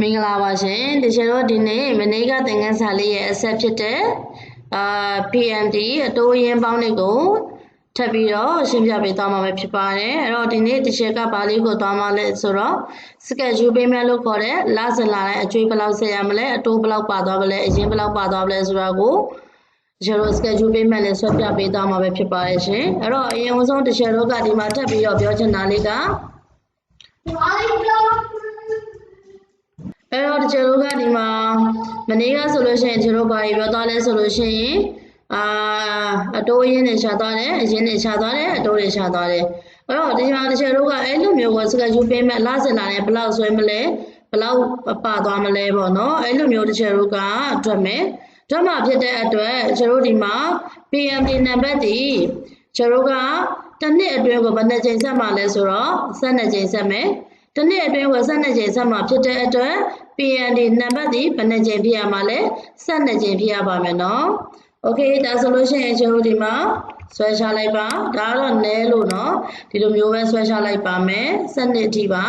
မင်္ဂလာပါရှင်တချို့တို့ဒီနေ့မနေ့ကသင်ခန်းစာလေးရဲ့အဆက်ဖြစ်တဲ့အာ PMD အတိုးရင်းပေါင်းတွေကိုထပ်ပြီးတော့ရှင်းပြပေးသွားမှာပဲဖြစ်ပါတယ်အဲ့တော့ဒီနေ့တချို့ကဘာလေးကိုသွားမှာလဲဆိုတော့ schedule payment လို့ခေါ်တဲ့လစဉ်လာတဲ့အကျွေးဘယ်လောက်ဆက်ရမလဲအတိုးဘယ်လောက်ပါသွားမလဲအရင်ဘယ်လောက်ပါသွားမလဲဆိုတာကိုတချို့တို့ schedule payment လေးဆွဲပြပေးသွားမှာပဲဖြစ်ပါတယ်ရှင်အဲ့တော့အရင်ဆုံးတချို့တို့ကဒီမှာထပ်ပြီးတော့ပြောချင်တာလေးက အဲ့တော့တချို့တို့ကဒီမှာမနေ့ကဆိုလို့ရှိရင်တချို့တို့ဘာကြီးပြောသွားလဲဆိုလို့ရှိရင်အာအတိုးအရင်နဲ့ရှာသွားတယ်အရင်နဲ့ရှာသွားတယ်အတိုးတွေရှာသွားတယ်အဲ့တော့ဒီမှာတချို့တို့ကအဲ့လိုမျိုးကိုစကဂျူပေးမဲ့လာစင်လာနဲ့ဘယ်လောက်ဆွဲမလဲဘယ်လောက်ပါသွားမလဲပေါ့နော်အဲ့လိုမျိုးတချို့တို့ကတွက်မယ်တွက်မှဖြစ်တဲ့အတွက်တချို့တို့ဒီမှာ PMD နံပါတ်ဒီတချို့တို့ကတစ်နှစ်အတွင်းကိုဘယ်နှကြိမ်ဆက်မှလဲဆိုတော့12ကြိမ်ဆက်မယ် ။တစ်နှစ်အတွင်းကို12ကြိမ်ဆက်မှာဖြစ်တဲ့အတွက် PND နံပါတ်ဒီဘယ်နှကြိမ်ဖြစ်ရမှာလဲ12ကြိမ်ဖြစ်ရပါမယ်နော်။ Okay ဒါဆိုလို့ရှိရင်ကျွန်တော်ဒီမှာဆွဲချလိုက်ပါ။ဒါကတော့နဲလို့နော်။ဒီလိုမျိုးပဲဆွဲချလိုက်ပါမယ်။12အထိပါ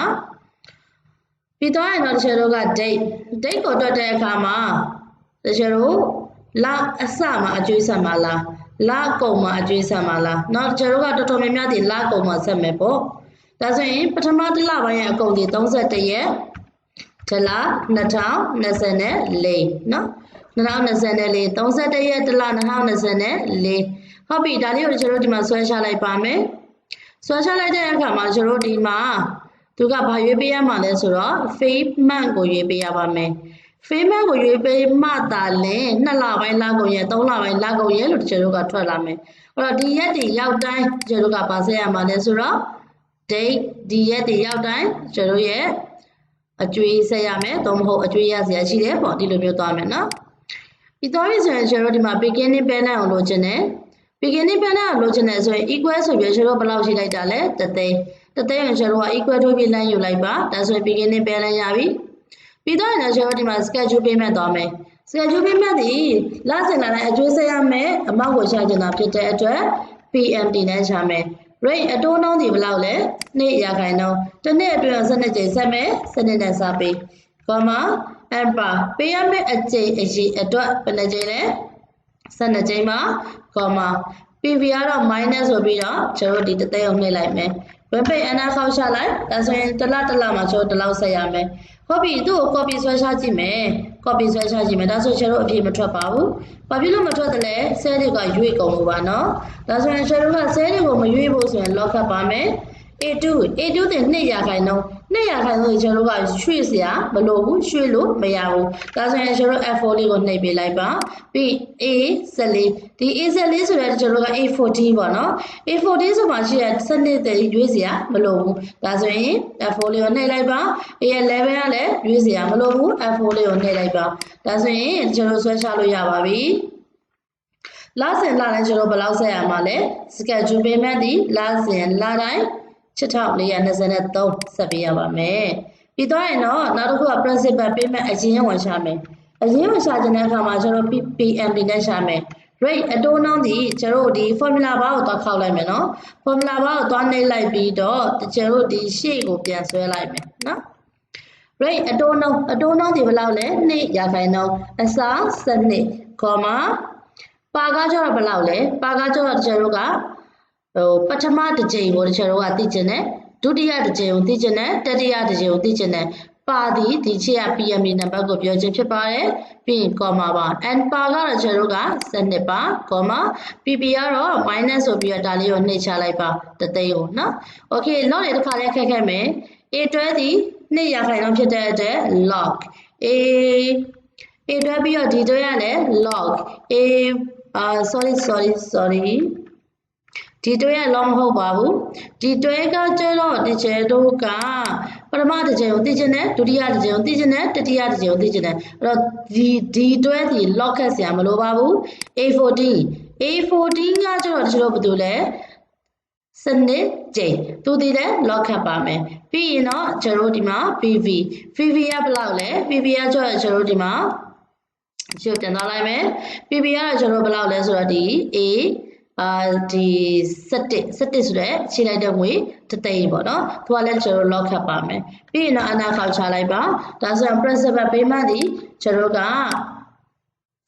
။ပြီးတော့ရတော့တချို့တို့က date date ကိုတွက်တဲ့အခါမှာတချို့တို့လအစမှာအကျွေးဆက်မှာလား။လကုံမှာအကျွေးဆက်မှာလား။နောက်တချို့တို့ကတော်တော်များများဒီလကုံမှာဆက်မယ်ပေါ့။ ဒါဆိုရင်ပထမတစ်လပိုင်းရဲ့အကုန်ဒီ31ရက်တလ2024နော်2024 31ရက်တလ2024ဟုတ်ပြီဒါလေးကိုကျွန်တော်တို့ဒီမှာဆွဲချလိုက်ပါမယ်ဆွဲချလိုက်တဲ့အခါမှာကျွန်တော်တို့ဒီမှာသူကဘာရွေးပေးရမှာလဲဆိုတော့ fee month ကိုရွေးပေးရပါမယ် fee month ကိုရွေးပေးမှသာလဲ2လပိုင်းလကုန်ရက်3လပိုင်းလကုန်ရက်လို့ကျွန်တော်တို့ကထွက်လာမယ်အဲ့တော့ဒီရက်တွေရောက်တိုင်းကျွန်တော်တို့ကပါဆက်ရမှာလဲဆိုတော့ date ဒီရက်တွေရောက်တိုင်းကျွန်တော်ရဲ့အကျွေးဆက်ရမယ်သို့မဟုတ်အကျွေးရစရာရှိတယ်ပေါ့ဒီလိုမျိုးသွားမယ်နော်ဒီတော့ရဆိုရင်ကျွန်တော်ဒီမှာ beginning balance ကိုလိုချင်တယ် beginning balance ကိုလိုချင်တယ်ဆိုရင် equal ဆိုပြီးကျွန်တော်ဘယ်လောက်ရှိလိုက်တာလဲတသိန်းတသိန်းကိုကျွန်တော်က equal ထိုးပြီးလမ်းယူလိုက်ပါဒါဆိုရင် beginning balance ရပြီပြီးတော့ရင်ကျွန်တော်ဒီမှာ schedule payment သွားမယ် schedule payment ဒီလစဉ်လာတဲ့အကျွေးဆက်ရမယ်အမောက်ကိုရှာချင်တာဖြစ်တဲ့အတွက် PMT နဲ့ရှာမယ် rate အတိုးနှုန်းဒီဘယ်လောက်လဲ2ရာခိုင်နှုန်းတစ်နှစ်အတွင်း12ကြိမ်ဆက်မယ်စနစ်နဲ့စားပေး comma amper ပေးရမယ့်အကြိမ်အရေးအတွက်ဘယ်နှကြိမ်လဲ12ကြိမ်မှာ comma PV ကတော့ minus ဆိုပြီးတော့ကျွန်တော်ဒီတစ်သိန်းအောင်နှိပ်လိုက်မယ်ဝက်ပိတ်အနာခေါက်ချလိုက်ဒါဆိုရင်တစ်လတစ်လမှာကျွန်တော်ဒီလောက်ဆက်ရမယ်ဟုတ်ပြီသူ့ကို copy ဆွဲချကြည့်မယ် copy ဆွဲချကြည့်မယ်ဒါဆိုကျွန်တော်အပြေမထွက်ပါဘူးဘာဖြစ်လို့မထွက်တယ်လဲ cell တွေကရွေ့ကုန်လို့ပါနော်ဒါဆိုရင်ကျွန်တော်က cell တွေကိုမရွေ့ဖို့ဆိုရင် lock up ပါမယ် A2 A2 တင်2ရာခိုင်နှုန်း 2ရာခိုင်နှုန်းကျွန်တော်တို့ကရွှေ့စရာမလိုဘူးရွှေ့လို့မရဘူးဒါဆိုရင်ကျွန်တော်တို့ F4 လေးကိုနှိပ်ပေးလိုက်ပါပြီး A14 ဒီ A14 ဆိုတဲ့ကျွန်တော်တို့က A14 ပေါ့နော် A14 ဆိုမှရှိရစနစ်တည်းရွေးစရာမလိုဘူးဒါဆိုရင် F4 လေးကိုနှိပ်လိုက်ပါ A11 ကလည်းရွေးစရာမလိုဘူး F4 လေးကိုနှိပ်လိုက်ပါဒါဆိုရင်ကျွန်တော်ဆွဲချလို့ရပါပြီလစဉ်လတိုင်းကျွန်တော်ဘယ်လောက်ဆက်ရမှာလဲ schedule payment ဒီလစဉ်လတိုင်း 6423ဆက်ပေးရပါမယ်ပြီးတော့ရင်တော့နောက်တစ်ခုက principal payment အရင်ဝင်ရှာမယ်အရင်ဝင်ရှာခြင်းတဲ့အခါမှာကျွန်တော် PMD နဲ့ရှာမယ် rate အတိုးနှုန်းဒီကျွန်တော်ဒီ formula bar ကိုသွားခောက်လိုက်မယ်နော် formula bar ကိုသွားနှိပ်လိုက်ပြီးတော့ကျွန်တော်ဒီရှေ့ကိုပြန်ဆွဲလိုက်မယ်နော် rate အတိုးနှုန်းအတိုးနှုန်းဒီဘယ်လောက်လဲ2ရာခိုင်နှုန်းအစားစနစ် comma ပါကားကျတော့ဘယ်လောက်လဲပါကားကျတော့ကျွန်တော်က ဟိုပထမတစ်ကြိမ်ကိုကျွန်တော်ကသိကျင်တယ်ဒုတိယတစ်ကြိမ်ကိုသိကျင်တယ်တတိယတစ်ကြိမ်ကိုသိကျင်တယ်ပါသည်ဒီချေက PMB နံပါတ်ကိုပြောခြင်းဖြစ်ပါတယ်ပြီးရင် comma ပါ and ပါကတော့ကျွန်တော်ကစနစ်ပါ comma pp ကတော့ minus ဆိုပြီးတော့ဒါလေးကိုနှိပ်ချလိုက်ပါတသိန်းကိုနော် okay log တွေတစ်ခါလေးခက်ခဲမယ် a12 ဒီ2ရာခိုင်နှုန်းဖြစ်တဲ့အတွက် log a a တွဲပြီးတော့ဒီတွဲရလဲ log a အာ sorry sorry sorry ဒီတွဲရလောမဟုတ်ပါဘူးဒီတွဲကကျတော့ဒီကျဲတို့ကပထမတစ်ချိန်ကိုသိချင်တယ်ဒုတိယတစ်ချိန်ကိုသိချင်တယ်တတိယတစ်ချိန်ကိုသိချင်တယ်အဲ့တော့ဒီဒီတွဲဒီ lock ခတ်စရာမလိုပါဘူး A14 A14 ကကျတော့ဒီလိုဘာလို့လဲစနစ်ကျိန်သူဒီလဲ lock ခတ်ပါမယ်ပြီးရင်တော့ကျွန်တော်ဒီမှာ PV PV ကဘယ်လောက်လဲ PV ကကျတော့ကျွန်တော်ဒီမှာရုပ်ပြန်သွားလိုက်မယ် PB ကတော့ကျွန်တော်ဘယ်လောက်လဲဆိုတော့ဒီ A အာဒီ17 17ဆိုတဲ့ခြေလိုက်တဲ့ငွေတသိန်းပေါ့နော်သူကလည်းကျွန်တော် lock ခတ်ပါမယ်ပြီးရင်တော့အနာခေါက်ချလိုက်ပါဒါဆိုရင် principal payment ဒီကျွန်တော်က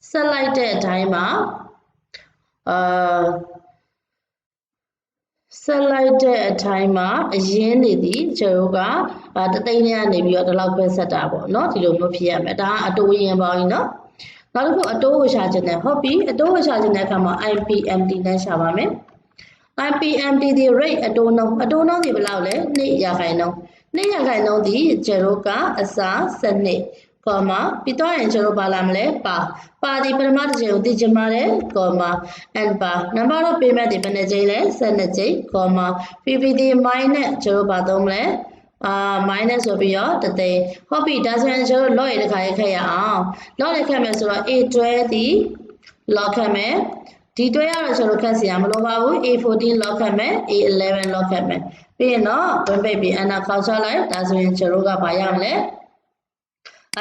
ဆက်လိုက်တဲ့အတိုင်းမှာအာဆက်လိုက်တဲ့အတိုင်းမှာအရင်နေသည်ကျွန်တော်ကအာတသိန်းနဲ့ကနေပြီးတော့ဒီလောက်ပဲဆက်တာပေါ့နော်ဒီလိုမျိုးဖြစ်ရမယ်ဒါကအတူရင်ပေါင်းကြီးနော် နောက်တစ်ခုအတိုးကိုရှာခြင်းနဲ့ဟုတ်ပြီအတိုးကိုရှာခြင်းတဲ့အခါမှာ IPMT နဲ့ရှာပါမယ် IPMT ဒီ rate အတိုးနှုန်းအတိုးနှုန်းဒီဘယ်လောက်လဲ2ရာခိုင်နှုန်း2ရာခိုင်နှုန်းဒီကျတို့ကအစားစနစ်ကောမပြီးတော့ရင်ကျတို့ပါလာမလဲပါပါဒီပထမတစ်ချိန်ကိုသိချင်ပါတယ်ကောမ and ပါ number of payment ဒီဘယ်နှချိန်လဲ12ချိန်ကောမ PPT minus ကျတို့ပါသုံးမလဲ အာ minus ဆိုပြီးတော့တသိန်းဟုတ်ပြီဒါဆိုရင်ကျတို့ log ရတဲ့ခါရခက်ရအောင် log ရခက်မယ်ဆိုတော့ a12 ဒီ log ခက်မယ်ဒီတွဲရတော့ကျွန်တော်ခက်စရာမလိုပါဘူး A14 lock ခတ်မယ် A11 lock ခတ်မယ်ပြီးရင်တော့ဝင်ပိတ်ပြီးအနာခေါက်ချလိုက်ဒါဆိုရင်ကျွန်တော်ကဘာရမလဲ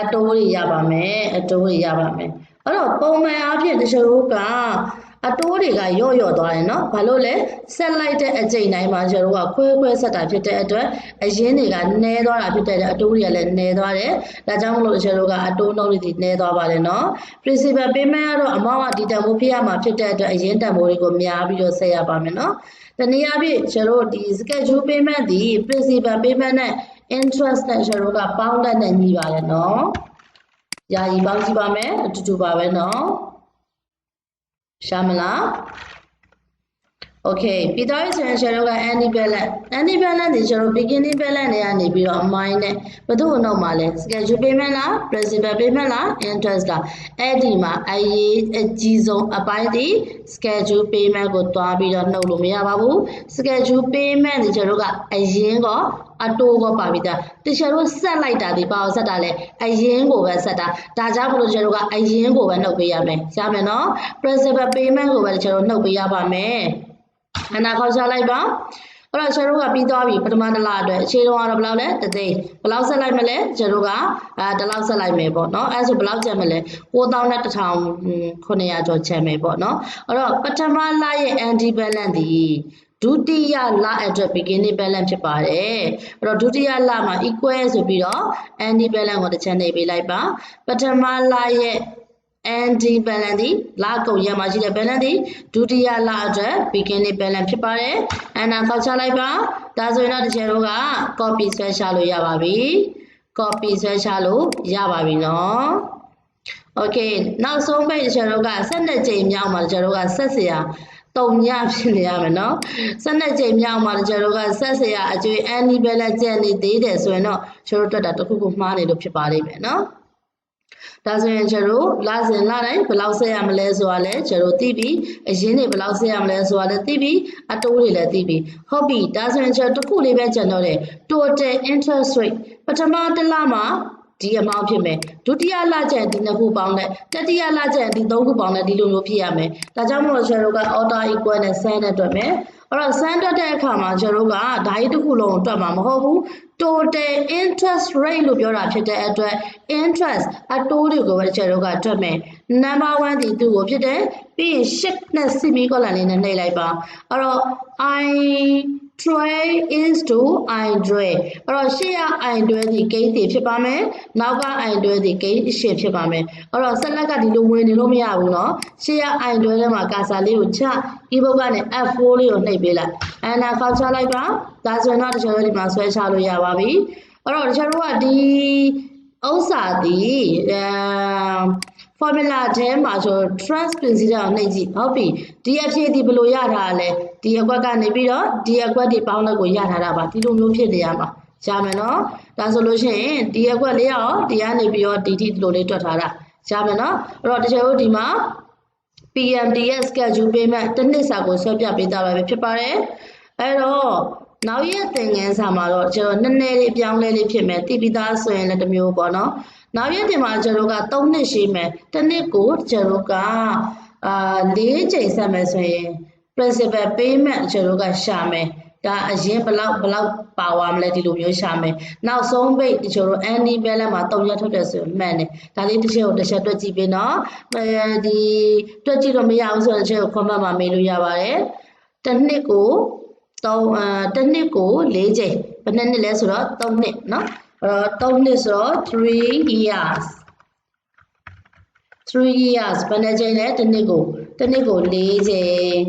အတိုးတွေရပါမယ်အတိုးတွေရပါမယ်အဲ့တော့ပုံမှန်အားဖြင့်တချို့က အတိုးတွေကရော့ရော့သွားတယ်နော်ဘာလို့လဲဆက်လိုက်တဲ့အကြိမ်တိုင်းမှာကျွန်တော်ကခွဲခွဲဆက်တာဖြစ်တဲ့အတွက်အရင်တွေကနည်းသွားတာဖြစ်တဲ့အတိုးတွေကလည်းနည်းသွားတယ်ဒါကြောင့်မလို့ကျွန်တော်ကအတိုးနှုန်းတွေနည်းသွားပါတယ်နော် principal payment ကတော့အမောင်းကဒီတန်ဖိုးဖြစ်ရမှာဖြစ်တဲ့အတွက်အရင်တန်ဖိုးတွေကိုများပြီးတော့ဆက်ရပါမယ်နော်တနည်းအားဖြင့်ကျွန်တော်ဒီ schedule payment ဒီ principal payment နဲ့ interest နဲ့ကျွန်တော်ကပေါင်းတဲ့နဲ့ညီပါတယ်နော်ယာယီပေါင်းကြည့်ပါမယ်အတူတူပါပဲနော် ရှာမလား Okay ပြီးတော့ဆိုရင်ကျွန်တော်က anti balance anti balance ဒီကျွန်တော် beginning balance တွေကနေပြီးတော့ mind နဲ့ဘယ်သူ့ကိုနှုတ်မှာလဲ schedule payment လား principal payment လား interest လားအဲ့ဒီမှာအရေးအကြီးဆုံးအပိုင်းဒီ schedule payment ကိုတွားပြီးတော့နှုတ်လို့မရပါဘူး schedule payment ဒီကျွန်တော်ကအရင်ကအတိုးကပါပြီးသားတချို့တို့ဆက်လိုက်တာဒီပါအောင်ဆက်တာလဲအရင်ကိုပဲဆက်တာဒါကြောင့်မလို့ကျွန်တော်ကအရင်ကိုပဲနှုတ်ပေးရမယ်ရမယ်နော် principal payment ကိုပဲကျွန်တော်နှုတ်ပေးရပါမယ် အနာခေါ်ချလိုက်ပါအဲ့တော့ကျွန်တော်တို့ကပြီးသွားပြီပထမတစ်လအတွက်အခြေတုံးကတော့ဘယ်လောက်လဲတသိန်းဘယ်လောက်ဆက်လိုက်မလဲကျွန်တော်ကအဲတစ်လောက်ဆက်လိုက်မယ်ပေါ့နော်အဲဆိုဘယ်လောက်ကျန်မလဲ9100ကျော်ကျန်မယ်ပေါ့နော်အဲ့တော့ပထမလရဲ့ anti balance ဒီဒုတိယလအတွက် beginning balance ဖြစ်ပါတယ်အဲ့တော့ဒုတိယလမှာ equal ဆိုပြီးတော့ anti balance ကိုတစ်ချက်နေပေးလိုက်ပါပထမလရဲ့ anti balance ဒီလကုန်ရမှာရှိတဲ့ balance ဒီဒုတိယလအတွက် beginning balance ဖြစ်ပါတယ်။အနာကောက်ချလိုက်ပါ။ဒါဆိုရင်တော့တစ်ချက်တော့က copy ဆွဲချလို့ရပါပြီ။ copy ဆွဲချလို့ရပါပြီနော်။ Okay နောက်ဆုံးပိတ်တစ်ချက်တော့က12ကြိမ်မြောက်မှာတစ်ချက်တော့ကဆက်စရာတုံညဖြစ်နေရမယ်နော်ဆက်နှစ်ကြိမ်မြောက်မှာကျွန်တော်တို့ကဆက်စရာအကျွေး anti balance ကျန်နေသေးတယ်ဆိုရင်တော့ကျွန်တော်တို့တက်တာတစ်ခုခုမှားနေလို့ဖြစ်ပါလိမ့်မယ်နော် ဒါဆိုရင်ကျွန်တော်လစဉ်လတိုင်းဘယ်လောက်ဆက်ရမလဲဆိုတာလည်းကျွန်တော်သိပြီအရင်တွေဘယ်လောက်ဆက်ရမလဲဆိုတာလည်းသိပြီအတိုးတွေလည်းသိပြီဟုတ်ပြီဒါဆိုရင်ကျွန်တော်တစ်ခုလေးပဲကျွန်တော်တယ် total interest rate ပထမတစ်လမှာဒီ amount ဖြစ်မယ်ဒုတိယလကျရင်ဒီနှစ်ခုပေါင်းတဲ့တတိယလကျရင်ဒီသုံးခုပေါင်းတဲ့ဒီလိုမျိုးဖြစ်ရမယ်ဒါကြောင့်မို့လို့ကျွန်တော်တို့က order equal နဲ့ sum နဲ့တွက်မယ် အဲ့တော့ sum တွက်တဲ့အခါမှာကျွန်တော်တို့ကဓာတ်တစ်ခုလုံးတွက်မှာမဟုတ်ဘူး total interest rate လို့ပြောတာဖြစ်တဲ့အတွက် interest အတိုးတွေကိုပဲကျွန်တော်တို့ကတွက်မယ် number 1ဒီသူ့ကိုဖြစ်တယ်ပြီးရင် shift နဲ့ semi colon လေးနဲ့နှိပ်လိုက်ပါအဲ့တော့ i tray is to i tray အဲ့တော့ရှေ့ရ i တွဲဒီ gate တွေဖြစ်ပါမယ်နောက်က i တွဲဒီ gate ရှေ့ဖြစ်ပါမယ်အဲ့တော့ဆက်လက်ကဒီလိုဝင်နေလို့မရဘူးเนาะရှေ့ရ i တွဲထဲမှာကာစာလေးကိုချ keyboard ကနေ F4 လေးကိုနှိပ်ပေးလိုက်အနာကောက်ချလိုက်ပါဒါဆိုရင်တော့တခြားတို့ဒီမှာဆွဲချလို့ရပါပြီအဲ့တော့တခြားတို့ကဒီဥစ္စာဒီအဲ formula ထဲမှာဆို trans principle ကိုနှိပ်ကြည့်ဟုတ်ပြီဒီအဖြစ်ဒီဘယ်လိုရထားလဲဒီအကွက်ကနေပြီးတော့ဒီအကွက်ဒီပေါင်းလက်ကိုရထားတာပါဒီလိုမျိုးဖြစ်နေရမှာရမယ်နော်ဒါဆိုလို့ရှိရင်ဒီအကွက်လေးရောဒီကနေပြီးတော့ဒီထိဒီလိုလေးတွက်ထားတာရမယ်နော်အဲ့တော့တချို့တို့ဒီမှာ PMDS schedule payment တစ်နှစ်စာကိုဆွဲပြပေးတာပဲဖြစ်ပါတယ်အဲ့တော့ နောက်ရက်သင်ခန်းစာမှာတော့ကျွန်တော်နည်းနည်းလေးပြောင်းလဲလေးဖြစ်မယ်တည်ပြီးသားဆိုရင်လည်းတစ်မျိုးပေါ့နော်နောက်ရက်တင်မှာကျွန်တော်က3နှစ်ရှိမယ်တစ်နှစ်ကိုကျွန်တော်ကအာ၄ချိန်ဆက်မယ်ဆိုရင် principal payment ကျွန်တော်ကရှာမယ်ဒါအရင်ဘလောက်ဘလောက်ပါသွားမလဲဒီလိုမျိုးရှာမယ်နောက်ဆုံးပိတ်တချို့တို့ andy balance မှာ3ရက်ထုတ်တယ်ဆိုရင်မှန်တယ်ဒါလေးတစ်ချက်ကိုတစ်ချက်တွက်ကြည့်ပေးနော်အဲဒီတွက်ကြည့်တော့မရဘူးဆိုတော့တစ်ချက်ကို comment မှာမေးလို့ရပါတယ်တစ်နှစ်ကို 3အာတစ်နှစ်ကို4ချိန်ဘယ်နှစ်နှစ်လဲဆိုတော့3နှစ်နော်အဲ့တော့3နှစ်ဆိုတော့3 years 3 years ဘယ်နှချိန်လဲတစ်နှစ်ကိုတစ်နှစ်ကို4ချိန်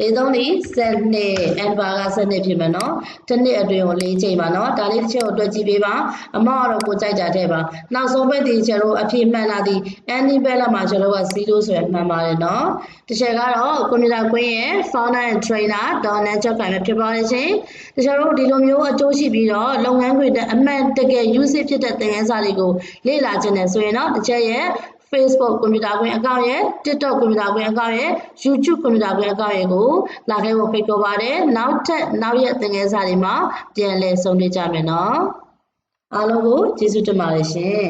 လေးသုံးလေး7နှစ် and bar က7နှစ်ဖြစ်မယ်နော်တစ်နှစ်အတွင်းကို4ချိန်ပါနော်ဒါလေးတစ်ချက်ကိုတွက်ကြည့်ပေးပါအမောက်ကတော့ကိုကြိုက်တာတဲ့ပါနောက်ဆုံးပဲဒီချက်တို့အဖြစ်မှန်လာသည် any bell မှာကျွန်တော်က0ဆိုရမှန်ပါတယ်နော်တစ်ချက်ကတော့ကွန်ပျူတာကွင်းရဲ့ founder and trainer ဒေါ်နန်ချက်ပိုင်ပဲဖြစ်ပါတယ်ရှင်တချို့တို့ဒီလိုမျိုးအကျိုးရှိပြီးတော့လုပ်ငန်းခွင်တဲ့အမှန်တကယ် usage ဖြစ်တဲ့သင်ခန်းစာတွေကိုလေ့လာခြင်းနဲ့ဆိုရင်တော့တစ်ချက်ရဲ့ Facebook ကွန်ပျူတာခွင့်အကောင့်ရဲ့ TikTok ကွန်ပျူတာခွင့်အကောင့်ရဲ့ YouTube ကွန်ပျူတာခွင့်အကောင့်ရဲ့ကိုလာခဲ့ဖို့ဖိတ်ခေါ်ပါတယ်နောက်ထပ်နောက်ရက်သင်ခန်းစာတွေမှာပြန်လည်ဆုံတွေ့ကြမယ်နော်အားလုံးကိုကျေးဇူးတင်ပါတယ်ရှင်